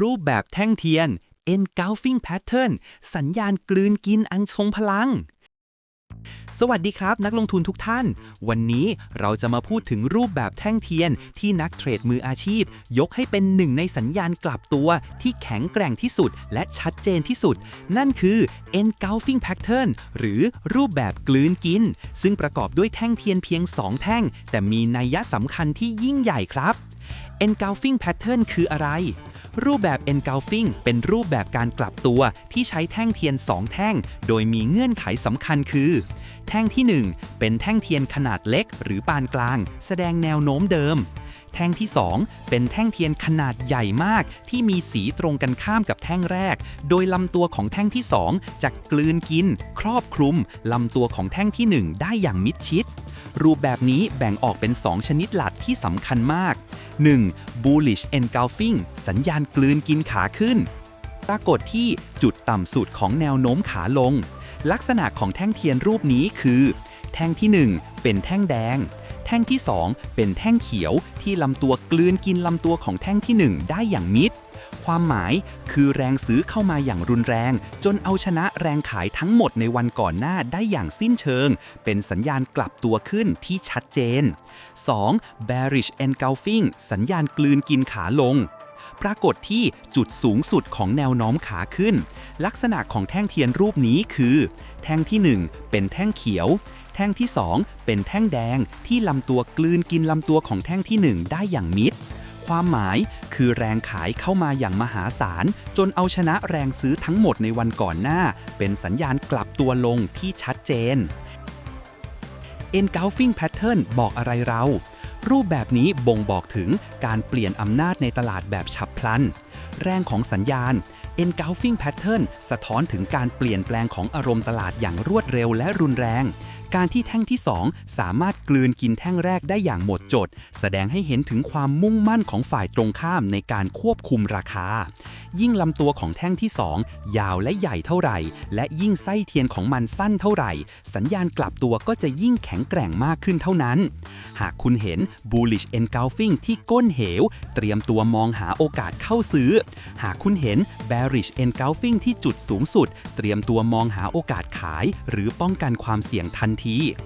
รูปแบบแท่งเทียน engulfing pattern สัญญาณกลืนกินอันทรงพลัง สวัสดีครับนักลงทุนทุกท่าน วันนี้เราจะมาพูดถึงรูปแบบแท่งเทียนที่นักเทรดมืออาชีพ ยกให้เป็นหนึ่งในสัญญาณกลับตัวที่แข็งแกร่งที่สุดและชัดเจนที่สุด นั่นคือ engulfing pattern หรือรูปแบบกลืนกิน ซึ่งประกอบด้วยแท่งเทียนเพียง 2 แท่ง แต่มีนัยยะสำคัญที่ยิ่งใหญ่ครับ engulfing pattern คืออะไร รูปแบบ engulfing เป็นรูปแบบการกลับตัวที่ใช้แท่งเทียน 2 แท่ง โดยมีเงื่อนไขสำคัญคือ แท่งที่ 1 เป็นแท่งเทียนขนาดเล็ก หรือปานกลาง แสดงแนวโน้มเดิม แท่งที่ 2 เป็นแท่งเทียนขนาดใหญ่มาก ที่มีสีตรงกันข้ามกับแท่งแรก โดยลำตัวของแท่งที่ 2จะกลืนกิน ครอบคลุมลำตัวของแท่งที่ 1 ได้อย่างมิดชิด รูปแบบนี้แบ่งออกเป็น 2 ชนิดหลักที่สำคัญมาก 1. bullish engulfing สัญญาณกลืนกินขาขึ้น ปรากฏที่จุดต่ำสุดของแนวโน้มขาลง ลักษณะของแท่งเทียนรูปนี้คือ แท่งที่ 1 เป็นแท่งแดง แท่งที่ 2 เป็นแท่งเขียวที่ลำตัวกลืนกินลำตัวของแท่งที่ 1 ได้อย่างมิด ความหมายคือแรงซื้อเข้ามาอย่างรุนแรง จนเอาชนะแรงขายทั้งหมดในวันก่อนหน้าได้อย่างสิ้นเชิง เป็นสัญญาณกลับตัวขึ้นที่ชัดเจน 2. bearish engulfing สัญญาณกลืนกินขาลง ปรากฏที่จุดสูงสุดของแนวโน้มขาขึ้น ลักษณะของแท่งเทียนรูปนี้คือ แท่งที่ 1 เป็นแท่งเขียว แท่งที่ 2 เป็นแท่งแดงที่ลำตัวกลืนกินลำตัวของแท่งที่ 1 ได้อย่างมิดความหมายคือแรงขายเข้ามาอย่างมหาศาล จนเอาชนะแรงซื้อทั้งหมดในวันก่อนหน้า เป็นสัญญาณกลับตัวลงที่ชัดเจน engulfing pattern บอกอะไรเรา รูปแบบนี้บ่งบอกถึงการเปลี่ยนอำนาจในตลาดแบบฉับพลัน แรงของสัญญาณ engulfing pattern สะท้อนถึงการเปลี่ยนแปลงของอารมณ์ตลาดอย่างรวดเร็วและรุนแรง การที่แท่งที่ 2 สามารถกลืนกินแท่งแรกได้อย่างหมดจด แสดงให้เห็นถึงความมุ่งมั่นของฝ่ายตรงข้ามในการควบคุมราคา ยิ่งลำตัวของแท่งที่ 2 ยาวและใหญ่เท่าไหร่ และยิ่งไส้เทียนของมันสั้นเท่าไหร่ สัญญาณกลับตัวก็จะยิ่งแข็งแกร่งมากขึ้นเท่านั้น หากคุณเห็น bullish engulfing ที่ก้นเหว เตรียมตัวมองหาโอกาสเข้าซื้อ หากคุณเห็น bearish engulfing ที่จุดสูงสุด เตรียมตัวมองหาโอกาสขาย หรือป้องกันความเสี่ยงทันที提议。